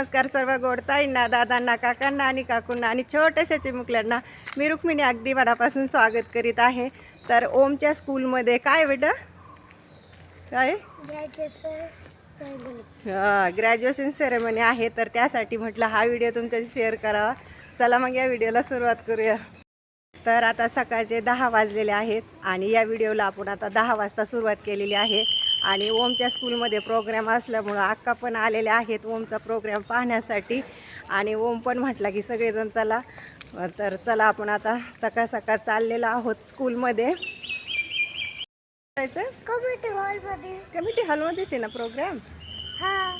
नमस्कार सर्व गोडताईंना दादांना काकांना आणि काकूंना आणि छोट्याशा चिमुकल्यांना मी रुक्मिणी अगदी वडापासून स्वागत करीत आहे. तर ओमच्या स्कूलमध्ये काय बेटा? काय? हां ग्रॅज्युएशन सेरेमनी आहे तर त्यासाठी म्हटलं हा व्हिडिओ तुमच्याशी शेअर करावा. चला मग या व्हिडिओला सुरुवात करूया. तर आता सकाळचे दहा वाजलेले आहेत आणि या व्हिडिओला आपण आता दहा वाजता सुरुवात केलेली आहे. आणि ओमच्या स्कूलमध्ये प्रोग्राम असल्यामुळं अक्का पण आलेल्या आहेत ओमचा प्रोग्राम पाहण्यासाठी. आणि ओम पण म्हटला की सगळेजण चला. तर चला आपण आता सकाळ सकाळ चाललेलो आहोत स्कूलमध्ये. कम्युनिटी हॉलमध्ये. कमिटी हॉलमध्येच आहे ना प्रोग्राम हा.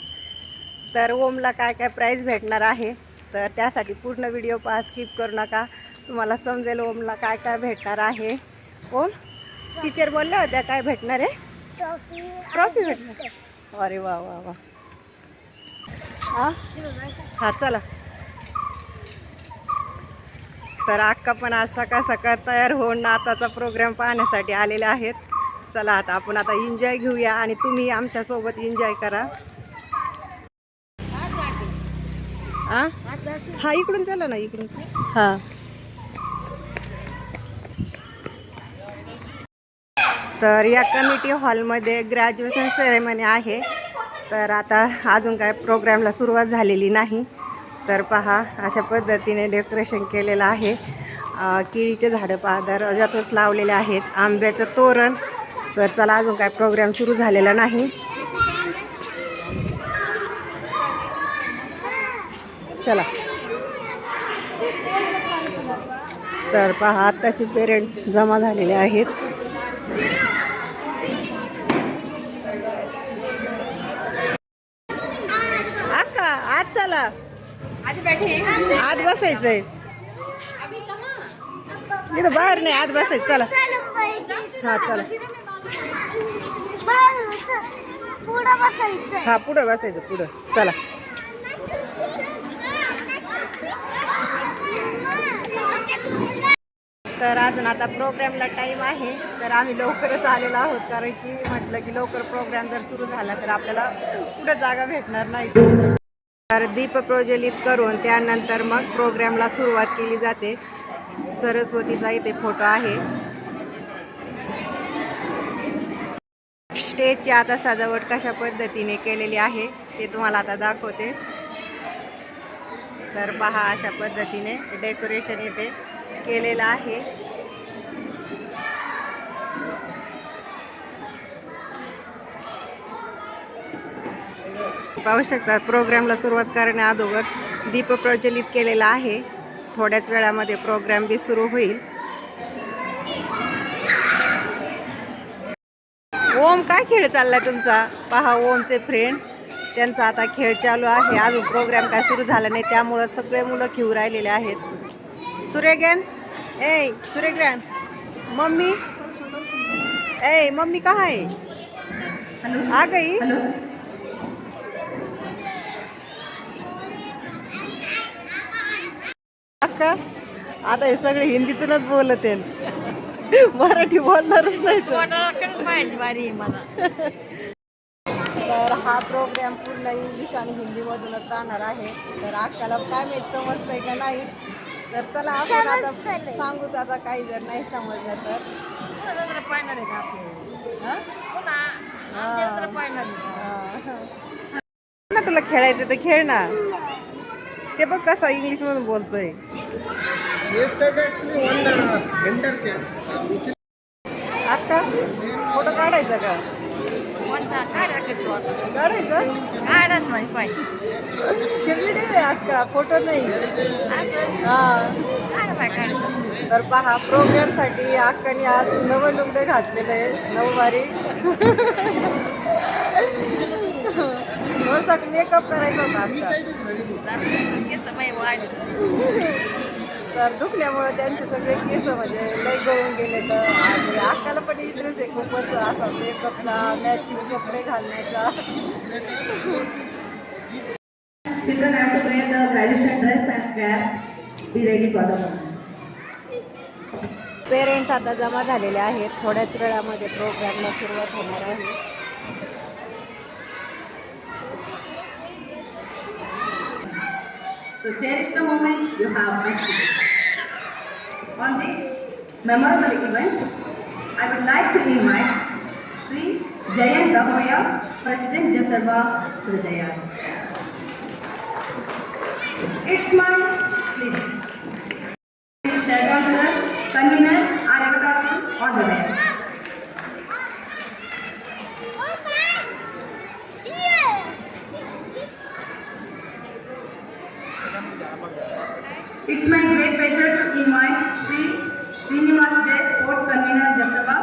तर ओमला काय काय प्राईज भेटणार आहे? तर त्यासाठी पूर्ण व्हिडिओ पहा स्किप करू नका. तुम्हाला समजेल ओमला काय काय भेटणार आहे. ओम टीचर बोलल्या होत्या काय भेटणार आहे? ट्रॉफी ट्रॉफी अरे वा वा वा. हा? चला. तर अक्का पण आज सकाळ सकाळ तयार होऊन नाताचा प्रोग्राम पाहण्यासाठी आलेले आहेत. चला आता आपण आता एन्जॉय घेऊया आणि तुम्ही आमच्यासोबत एन्जॉय करा. हा इकडून चला ना इकडून. हा. तर या कमिटी हॉलमध्ये ग्रॅज्युएशन सेरेमनी आहे. तर आता अजून काय प्रोग्रामला सुरुवात झालेली नाही. तर पहा अशा पद्धतीने डेकोरेशन केलेलं आहे. केळीचे झाडं पहा दरवाजातच लावलेले आहेत. आंब्याचं तोरण. तर चला अजून काय प्रोग्राम सुरू झालेला नाही. चला. तर पहा तसे पेरेंट्स जमा झालेले आहेत अक्का आज चला आत बसायचंय. इथं बाहेर नाही आत बसायचं. चला. हा चला. पुढं बसायचं हा पुढं बसायचं पुढं. चला. तर अजून आता प्रोग्रामला टाईम आहे. तर आम्ही लवकरच आलेलो आहोत कारण की म्हटलं की लवकर प्रोग्राम जर सुरू झाला तर आपल्याला कुठं जागा भेटणार नाही. तर दीप प्रज्वलित करून त्यानंतर मग प्रोग्रामला सुरुवात केली जाते. सरस्वतीचा इथे फोटो आहे. स्टेजची आता सजावट कशा पद्धतीने केलेली आहे ते तुम्हाला आता दाखवते. तर पहा अशा पद्धतीने डेकोरेशन इथे केलेलं आहे. पाहू शकतात प्रोग्रामला सुरुवात करण्या अगोदर दीप प्रज्वलित केलेला आहे. थोड्याच वेळामध्ये प्रोग्राम बी सुरू होईल. ओम काय खेळ चाललाय तुमचा? पहा ओमचे फ्रेंड त्यांचा आता खेळ चालू आहे. अजून प्रोग्राम काय सुरू झाला नाही त्यामुळं सगळे मुलं खेळू राहिलेले आहेत. सूर्यग्रहण ए सूर्यग्रहण मम्मी ए मम्मी कहा आहे आ गई? अक्का आता हे सगळे हिंदीतूनच बोलत आहेत. मराठी बोलणारच नाही तर. पाहिजे बारी मला. तर हा प्रोग्राम पूर्ण इंग्लिश आणि हिंदीमधूनच राहणार आहे. तर अक्काला काय माहीत समजतंय का नाही? तर चला आपण आता. सांगू आता काही जर नाही समजलं तर. पाळणार आहे का हा? आहे. का? तुला खेळायचं तर खेळ ना. ते बघ कसा इंग्लिश मधून बोलतोय uh, अक्का फोटो काढायचा का? आता? काढायचं? काढच नाही पाहिजे अक्का फोटो नाही. हा. तर पहा प्रोग्रामसाठी अक्काने आज नवं लुगडे घातलेलं आहे नऊवारी. वरचा मेकअप करायचा होता वाढ तर दुखण्यामुळे त्यांचे सगळे केस म्हणजे लई गळून गेले तर आणि अक्काला पण इंटरेस्ट आहे खूपच असा मेकअपचा मॅचिंग कपडे घालण्याचा Children have to wear the graduation dress and cap. Be ready for the moment. Parents आता जमा झालेले आहेत थोड्याच वेळामध्ये प्रोग्रामला सुरुवात होणार आहे So cherish the moment you have met today. On this memorable event, I would like to invite Sri Jayant Dahoya, President Jasarva to. It's my It's my great pleasure to invite Sri Srinivas Jay, Sports Convener Jasava,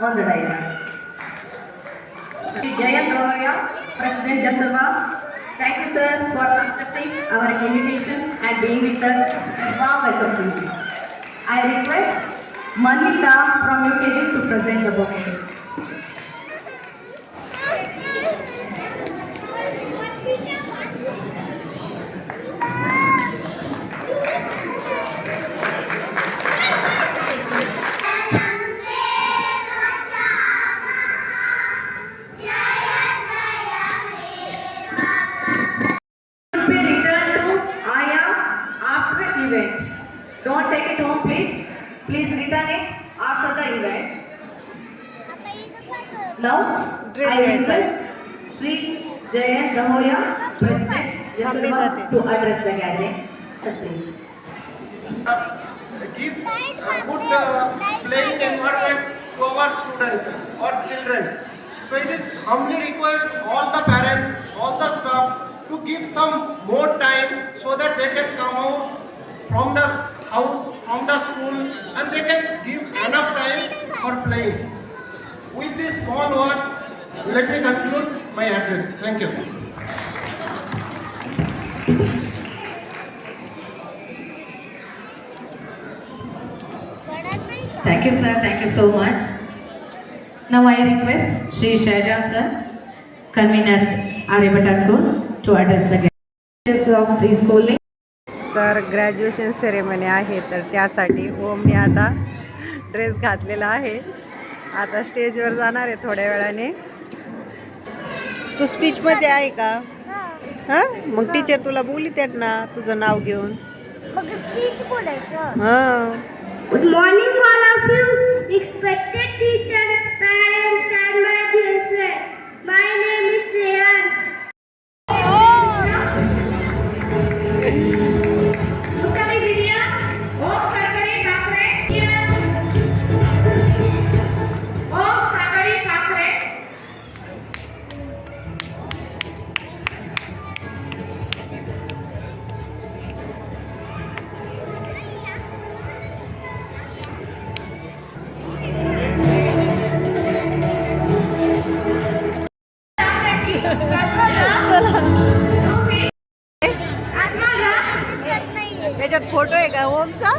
on the diamond Sri jaya Roya, President Jasava, thank you sir for accepting our invitation and being with us. Warm welcome to you. I request Manita from UKG to present the bouquet. To address the gathering. Give a good uh, playing environment to our students or children. So it is humbly request all the parents, all the staff to give some more time so that they can come out from the house, from the school and they can give enough time for playing. With this small word, let me conclude my address. Thank you. Thank you, sir. Thank you so much. Now I request Sri Shaijan sir, convener at Aryabhata School, to address the guests of the schooling. तर graduation ceremony आहे तर त्यासाठी ओमने आता dress घातलेला आहे आता स्टेजवर जाणार आहे थोड्या वेळाने तू स्पीचमध्ये आहे का हां? मग टीचर तुला बोलितात ना तुझं नाव घेऊन. मग स्पीच बोलायचं. हां. Good morning, all of you, respected त्याच्यात फोटो आहे का ओमचा?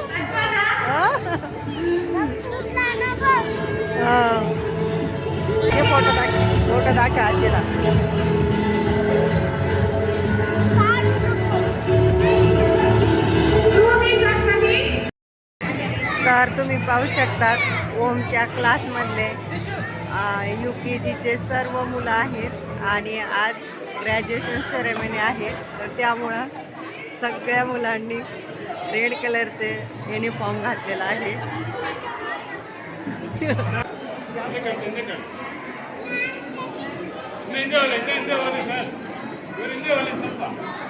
हे? फोटो दाखव फोटो दाखव आजीला. तर तुम्ही पाहू शकतात ओमच्या क्लासमधले यू के जीचे सर्व मुलं आहेत आणि आज ग्रॅज्युएशन सेरेमनी आहे. तर त्यामुळं सगळ्या मुलांनी रेड कलरचे युनिफॉर्म घातलेला आहे.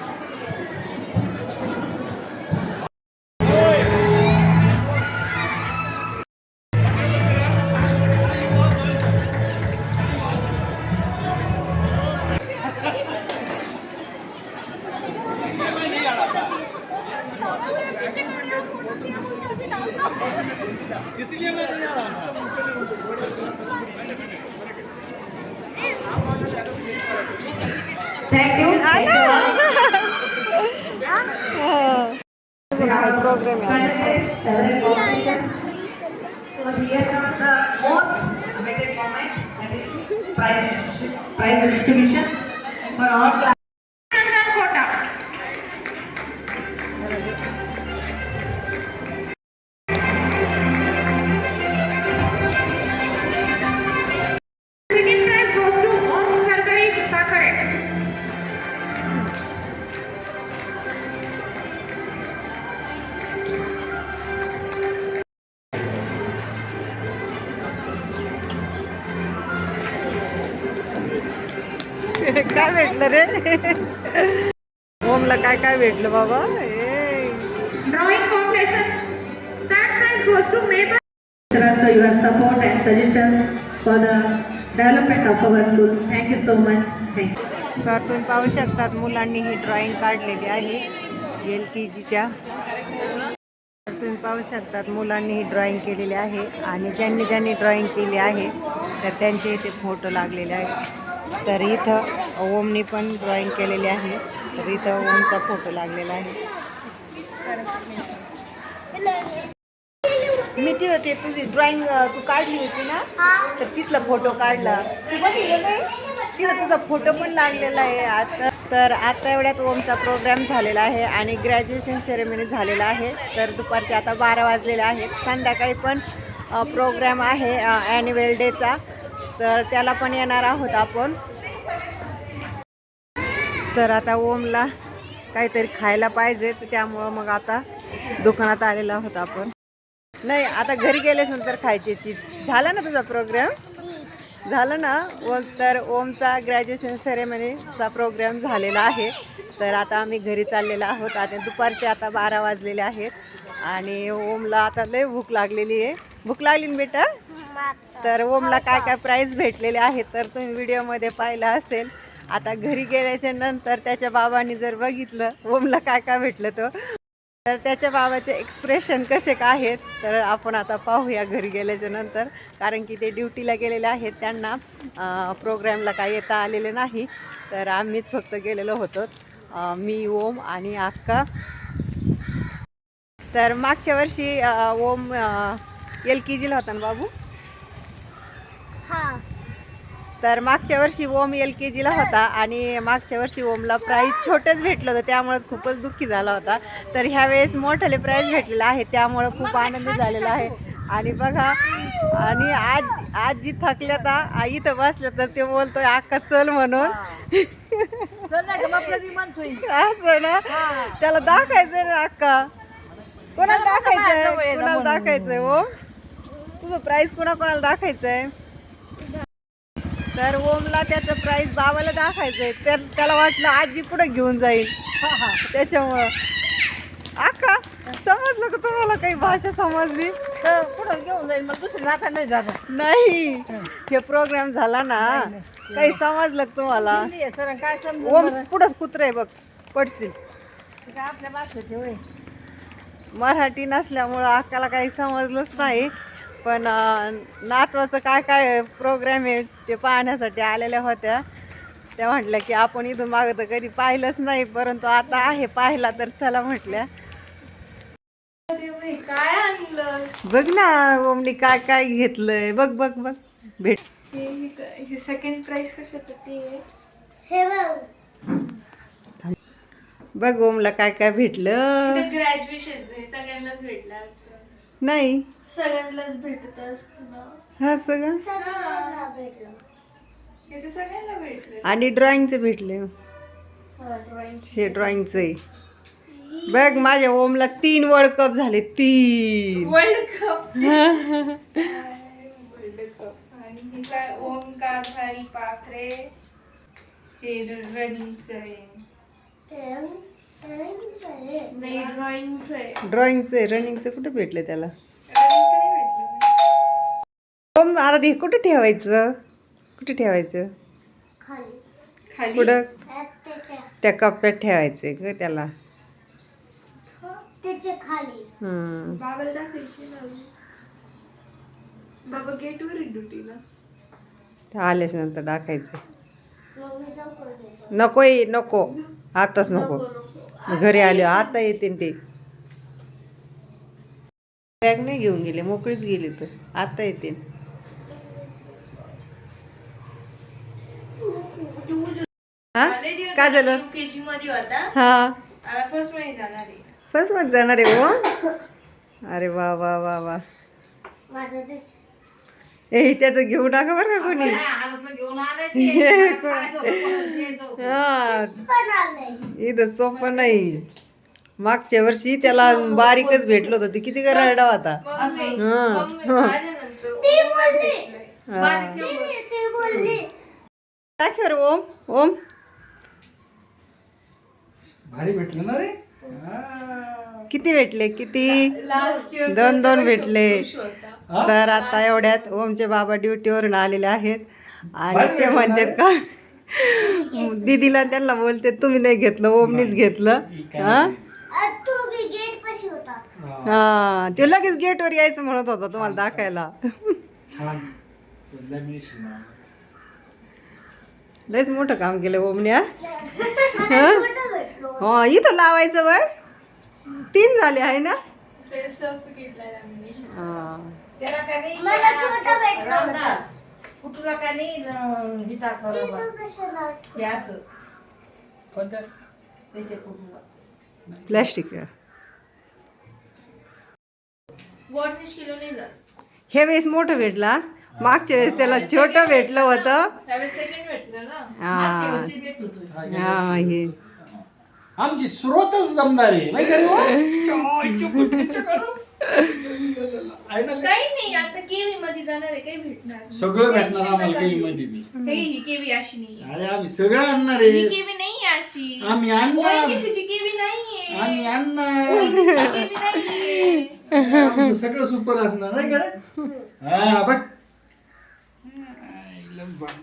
इसलिए मैं थैंक यू खरे ओमला काय काय भेटलं बाबा? तुम्ही पाहू शकतात मुलांनी ही ड्रॉइंग काढलेली आहे एल के जीच्या तुम्ही पाहू शकतात मुलांनी ही ड्रॉइंग केलेली आहे आणि ज्यांनी ज्यांनी ड्रॉइंग केली आहे तर त्यांचे इथे फोटो लागलेले आहेत. तर इथं ओमनी पण ड्रॉईंग केलेली आहे. तर इथं ओमचा फोटो लागलेला आहे. मी ती होते तुझी ड्रॉइंग तू काढली होती ना? तर तिथला फोटो काढला. तिथं तुझा फोटो पण लागलेला आहे आता. तर आता एवढ्यात ओमचा प्रोग्राम झालेला आहे आणि ग्रॅज्युएशन सेरेमनी झालेला आहे. तर दुपारचे आता बारा वाजलेले आहेत. संध्याकाळी पण प्रोग्राम आहे ॲन्युअल डेचा तर त्याला पण येणार आहोत आपण. तर आता ओमला काहीतरी खायला पाहिजे तर त्यामुळं मग आता दुकानात आलेला आहोत आपण. नाही आता घरी गेल्याच नंतर खायचे चिप्स झाला ना तुझा प्रोग्राम झालं ना? ओम तर ओमचा ग्रॅज्युएशन सेरेमनीचा प्रोग्राम झालेला आहे. तर आता आम्ही घरी चाललेलो आहोत. आता दुपारचे आता बारा वाजलेले आहेत. आणि ओमला आता लय भूक लागलेली आहे. भूक लागली ना बेटा? तर ओमला काय काय प्राईज भेटलेले आहेत तर तुम्ही व्हिडिओमध्ये पाहिलं असेल. आता घरी गेल्याच्यानंतर त्याच्या बाबांनी जर बघितलं ओमला काय काय भेटलं तो. तर त्याच्या बाबाचे एक्सप्रेशन कसे काय आहेत तर आपण आता पाहूया घरी गेल्याच्यानंतर. कारण की ते ड्युटीला गेलेले आहेत त्यांना प्रोग्रॅमला काय येता आलेले नाही. तर आम्हीच फक्त गेलेलो होतो मी ओम आणि अक्का तर मागच्या वर्षी ओम एल के जीला होता ना बाबू? तर मागच्या वर्षी ओम एल के जीला होता आणि मागच्या वर्षी ओमला प्राईज छोटंच भेटलं होतं त्यामुळेच खूपच दुःखी झाला होता. तर ह्यावेळेस मोठाले प्राईज भेटलेलं आहे त्यामुळं खूप आनंद झालेला आहे. आणि बघा आणि आज आज जी थकल्यात आ, इथं बसलं तर ते बोलतोय अक्का चल म्हणून. असं ना? त्याला दाखायचंय ना अक्का. कोणाला दाखायचंय कोणाला दाखायचंय ओ तुझं प्राईज कोणा कोणाला दाखायचंय तर ओमला त्याचं प्राईज बाबाला दाखायचंय तर त्याला वाटलं आजी पुढे घेऊन जाईल. त्याच्यामुळं. आका समजलं का तुम्हाला काही भाषा समजली? पुढं घेऊन जाईल. मग दुसरी नाथा नाही जात. नाही. हे. प्रोग्राम झाला ना. काही समजलं का तुम्हाला? सर काय ओम पुढं कुत्र आहे बघ. पडशील. आपल्या भाषेत होय मराठी नसल्यामुळं अक्काला काही समजलंच नाही. पण नातवाचं काय काय प्रोग्राम आहे ते पाहण्यासाठी आलेल्या होत्या. त्या म्हटल्या की आपण इथून मागं तर कधी पाहिलंच नाही परंतु आता आहे पाहिला तर चला म्हटल्या. काय आणलं बघ ना ओमनी काय काय घेतलंय. बघ बघ बघ. भेट. हे सेकंड प्राइस कशासाठी हे बघ. ओमला काय काय भेटलं. ग्रॅज्युएशन सगळ्यांनाच भेटलं नाही. सगळ्यांनाच भेटत असतं ना हा सगळं? सगळ्यांना भेटलं. हे तर सगळ्यांना भेटलं. आणि ड्रॉइंगचं भेटले. ड्रॉइंग हे ड्रॉइंगचं आहे. बघ माझ्या ओमला तीन वर्ल्ड कप झाले तीन. वर्ल्ड कप वर्ल्ड कप आणि काय ओमकार हरी पाखरे हे रनिंगचं आहे. नाही ड्रॉइंगचं आहे. ड्रॉइंगचं आहे. रनिंगचं कुठं भेटलं त्याला? आता ते कुठं ठेवायचं? कुठं ठेवायचं? खाली. खाली? कुठं त्या कप्प्यात ठेवायचं ग त्याला. त्याच्याखाली. हम्म. बाबाला दाखवायची ना बाबा गेटवर ड्युटीला ते आल्याच नंतर नको ये नको. आताच नको. घरी आले आता येते ते. बॅग नाही घेऊन गेले मोकळीच गेली तर. आता येते हा? काय झालं? युकेजी मध्ये होता. हा. आता फर्स्टमध्ये जाणार आहे. फर्स्टमध्ये जाणार आहे हो अरे वा वा वा वा. माझं ते ए त्याचं घेऊ नका बरं का कोणी? हे. कोण-. हा. इथं सोपं नाही. मागच्या वर्षी त्याला बारीकच भेटलो होतं. ते किती रडा होता मम्मी, हा. मम्मी, माझ्यानंतर ती बोलली. हा. ती ती बोलली. दाखव रे ओम. ओम. भारी भेटलं ना रे? हा. किती भेटले? किती? लास्ट इयर दोन दोन भेटले. हा? तर आता एवढ्यात ओमचे बाबा ड्युटीवरून आलेले आहेत. आणि ते म्हणतात का दीदीला त्यांना बोलते तुम्ही नाही घेतलं ओमनीच घेतलं. हा तू बी गेट पाशी होता. हा. ते लगेच गेटवर यायचं म्हणत होता तुम्हाला दाखायला. छान. लॅमिनेशन लयच मोठं काम केलं ओमन्या. छोटं भेटलो. हा इथं लावायचं वय. तीन झाले आहे ना? हा. कुठला का नाही हे? हे असं. त्याचे प्लॅस्टिक वॉशनिश केलं नाही जात. हे वेळेस मोठं भेटला. मागच्या वेळेस त्याला छोटं भेटलं होतं. हा. हा हे आमची स्रोतच दमदार आहे. नाही का रे वा? आहे ना? काही नाही आता केवी मध्ये जाणार आहे काही भेटणार नाही. सगळं भेटणार आम्हाला घेऊ. मध्ये बी. काही ही केवी अशी नाही अरे आम्ही सगळं आणणार ही आहे केवी नाही अशी. आम्ही आणणार. केवी नाहीये आम्ही आणणार. ओळखीची केवी नाहीये आमचं सगळं सुपर असणार नाही का रे? हा बघ. आईला बाबा.